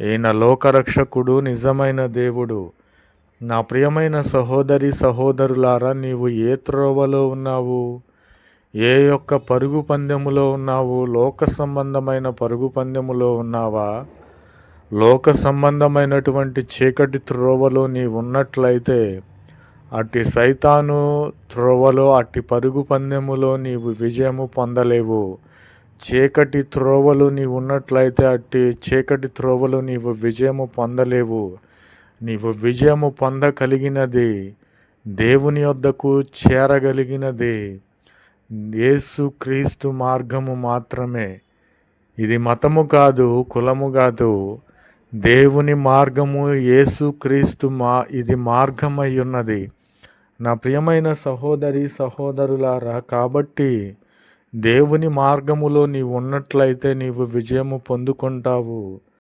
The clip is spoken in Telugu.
ఈయన లోకరక్షకుడు నిజమైన దేవుడు. నా ప్రియమైన సహోదరి సహోదరులారా నీవు ఏ త్రోవలో ఉన్నావు? ఏ యొక్క పరుగు పందెములో ఉన్నావు? లోక సంబంధమైన పరుగు పందెములో ఉన్నావా? లోక సంబంధమైనటువంటి చీకటి త్రోవలో నీవు ఉన్నట్లయితే అట్టి సైతాను త్రోవలో అట్టి పరుగు పందెములో నీవు విజయము పొందలేవు. చీకటి త్రోవలు నీవు ఉన్నట్లయితే అట్టి చీకటి త్రోవలు నీవు విజయము పొందలేవు. నీవు విజయము పొందగలిగినది దేవుని వద్దకు చేరగలిగినది. యేసు క్రీస్తు మార్గము మాత్రమే. ఇది మతము కాదు కులము కాదు. దేవుని మార్గము యేసు క్రీస్తు మా ఇది మార్గమై ఉన్నది. నా ప్రియమైన సహోదరి సహోదరులారా కాబట్టి దేవుని మార్గములో నీవు ఉన్నట్లయితే నీవు విజయము పొందుకుంటావు.